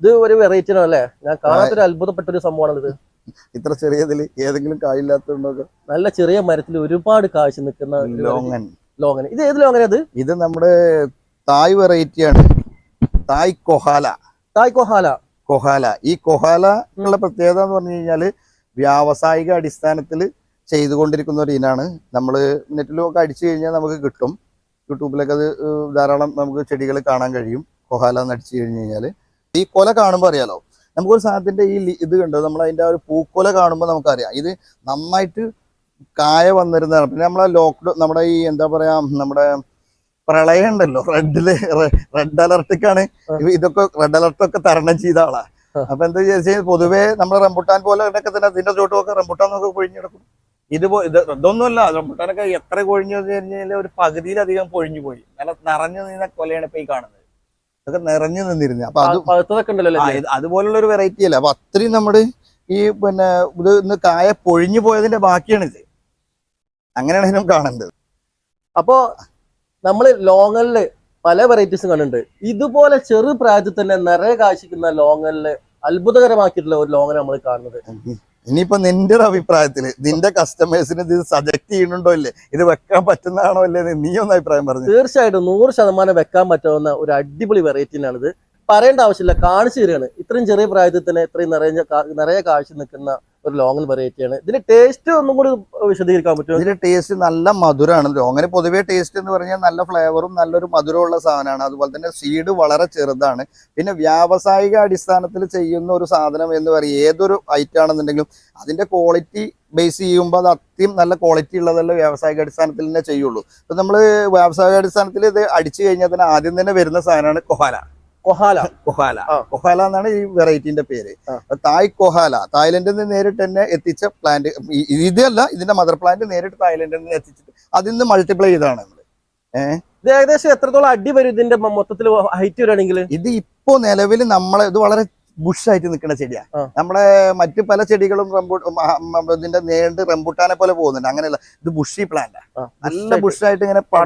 ഇത് ഒരു വെറൈറ്റി അല്ലേ? ഞാൻ കാണാത്തൊരു അത്ഭുതപ്പെട്ട ഒരു സംഭവമാണ് ഇത് ഇത്ര ചെറിയതിൽ ഏതെങ്കിലും കായില്ലാത്തതുണ്ടോ നല്ല ചെറിയ മരത്തിൽ ഒരുപാട് കാഴ്ച നിൽക്കുന്ന. ലോങ്ങൻ. ലോങ്ങൻ. ഇത് ഏത് ലോങ്ങൻ അത് ഇത് നമ്മുടെ തായ് വെറൈറ്റി ആണ്. തായ് കൊഹാല. തായ് കൊഹാല. കൊഹാല. ഈ കൊഹാല ഉള്ള പ്രത്യേകത എന്ന് പറഞ്ഞു കഴിഞ്ഞാൽ വ്യാവസായിക അടിസ്ഥാനത്തിൽ ചെയ്തുകൊണ്ടിരിക്കുന്ന ഒരു ഇനാണ്. നമ്മൾ നെറ്റിലൊക്കെ അടിച്ചു കഴിഞ്ഞാൽ നമുക്ക് കിട്ടും. യൂട്യൂബിലൊക്കെ അത് ധാരാളം നമുക്ക് ചെടികൾ കാണാൻ കഴിയും. കൊഹാല എന്ന് അടിച്ചു കഴിഞ്ഞ് കഴിഞ്ഞാൽ ഈ കൊല കാണുമ്പോൾ അറിയാലോ? നമുക്കൊരു സാധനത്തിന്റെ ഈ ഇത് കണ്ടോ? നമ്മൾ അതിന്റെ ആ ഒരു പൂക്കൊല കാണുമ്പോൾ നമുക്കറിയാം. ഇത് നന്നായിട്ട് കായ വന്നിരുന്നതാണ്. പിന്നെ നമ്മളെ ലോക്ക്ഡൗൺ നമ്മുടെ ഈ എന്താ പറയാ നമ്മുടെ പ്രളയം ഉണ്ടല്ലോ. റെഡിൽ റെഡ് അലർട്ടൊക്കെയാണ് ഇതൊക്കെ റെഡ് അലർട്ടൊക്കെ തരണം ചെയ്ത ആളാ. അപ്പൊ എന്താ വിചാരിച്ചാൽ പൊതുവേ നമ്മുടെ റംബുട്ടാൻ പോലെ ഒക്കെ തന്നെ അതിന്റെ ചോട്ടുമൊക്കെ റംബുട്ടാൻ നമുക്ക് പൊഴിഞ്ഞു കിടക്കും. ഇതുപോ ഇത് ഇതൊന്നുമല്ല. റംബുട്ടാനൊക്കെ എത്ര കൊഴിഞ്ഞു കഴിഞ്ഞാൽ ഒരു പകുതിയിലധികം പൊഴിഞ്ഞു പോയി. നല്ല നിറഞ്ഞു നിന്ന കൊലയാണ് ഇപ്പൊ ഈ കാണുന്നത്. ഇതൊക്കെ നിറഞ്ഞു നിന്നിരുന്നു. അപ്പൊ അത് അതുപോലുള്ള ഒരു വെറൈറ്റി അല്ല. അപ്പൊ അത്രയും നമ്മുടെ ഈ പിന്നെ ഇത് ഇന്ന് കായ പൊഴിഞ്ഞു പോയതിന്റെ ബാക്കിയാണിത്. അങ്ങനെയാണ് ഇതിനും കാണേണ്ടത്. അപ്പോ നമ്മൾ ലോങ്ങലിൽ പല വെറൈറ്റീസും കണ്ടിട്ടുണ്ട്. ഇതുപോലെ ചെറു പ്രായത്തിൽ തന്നെ നിറയെ കാശിക്കുന്ന ലോങ്ങലിൽ അത്ഭുതകരമാക്കിയിട്ടുള്ള ഒരു ലോങ്ങൽ നമ്മൾ കാണുന്നത്. ഇനിയിപ്പോ നിന്റെ ഒരു അഭിപ്രായത്തിൽ നിന്റെ കസ്റ്റമേഴ്സിന് ഇത് സജക്ട് ചെയ്യുന്നുണ്ടോ ഇല്ലേ? ഇത് വെക്കാൻ പറ്റുന്നതാണോ അല്ലേ നീ ഒന്ന് അഭിപ്രായം പറഞ്ഞു. തീർച്ചയായിട്ടും നൂറ് ശതമാനം വെക്കാൻ പറ്റാവുന്ന ഒരു അടിപൊളി വെറൈറ്റിനാണിത് പറയേണ്ട ആവശ്യമില്ല കാണിച്ചു തരികയാണ്. ഇത്രയും ചെറിയ പ്രായത്തിൽ തന്നെ ഇത്രയും നിറയെ നിറയെ കാഴ്ച നിൽക്കുന്ന ഒരു ലോങ്ങൽ വെറൈറ്റിയാണ് ഇതിന്റെ ടേസ്റ്റ് ഒന്നും കൂടി വിശദീകരിക്കാൻ പറ്റുമോ? ഇതിന്റെ ടേസ്റ്റ് നല്ല മധുരമാണ് ലോങ്ങിന് പൊതുവേ ടേസ്റ്റ് എന്ന് പറഞ്ഞാൽ നല്ല ഫ്ലേവറും നല്ലൊരു മധുരമുള്ള സാധനമാണ്. അതുപോലെ തന്നെ സീഡ് വളരെ ചെറുതാണ്. പിന്നെ വ്യാവസായിക അടിസ്ഥാനത്തിൽ ചെയ്യുന്ന ഒരു സാധനം എന്ന് പറയും. ഏതൊരു ഐറ്റം ആണെന്നുണ്ടെങ്കിലും അതിന്റെ ക്വാളിറ്റി ബേസ് ചെയ്യുമ്പോൾ അത് അത്യം നല്ല ക്വാളിറ്റി ഉള്ളതല്ല വ്യാവസായിക അടിസ്ഥാനത്തിൽ തന്നെ ചെയ്യുള്ളൂ. ഇപ്പൊ നമ്മൾ വ്യാവസായിക അടിസ്ഥാനത്തിൽ ഇത് അടിച്ചു കഴിഞ്ഞാൽ തന്നെ ആദ്യം തന്നെ വരുന്ന സാധനമാണ് കൊഹാല കൊഹാല. കൊഹാല. കൊഹാല എന്നാണ് ഈ വെറൈറ്റിന്റെ പേര്. തായ് കൊഹാല തായ്ലൻഡിൽ നിന്ന് നേരിട്ട് തന്നെ എത്തിച്ച പ്ലാന്റ് ഇതല്ല ഇതിന്റെ മദർ പ്ലാന്റ് നേരിട്ട് തായ്ലൻഡിൽ നിന്ന് എത്തിച്ചിട്ട് അതിൽ നിന്ന് മൾട്ടിപ്ലൈ ചെയ്താണ് നമ്മൾ. ഇത് ഏകദേശം എത്രത്തോളം അടി വരും ഇതിന്റെ മൊത്തത്തിൽ ഹൈറ്റ് വരികയാണെങ്കിൽ ഇത് ഇപ്പോ നിലവിൽ നമ്മളെ ഇത് വളരെ ബുഷായിട്ട് നിൽക്കുന്ന ചെടിയാണ് നമ്മുടെ നമ്മളെ മറ്റു പല ചെടികളും റംബൂ മ- മ- ഇതിന്റെ നേണ്ട് റംബുട്ടാനെ പോലെ പോകുന്നുണ്ട്. അങ്ങനെയല്ല ഇത് ബുഷി പ്ലാന്റ് നല്ല ബുഷായിട്ട് ഇങ്ങനെ പട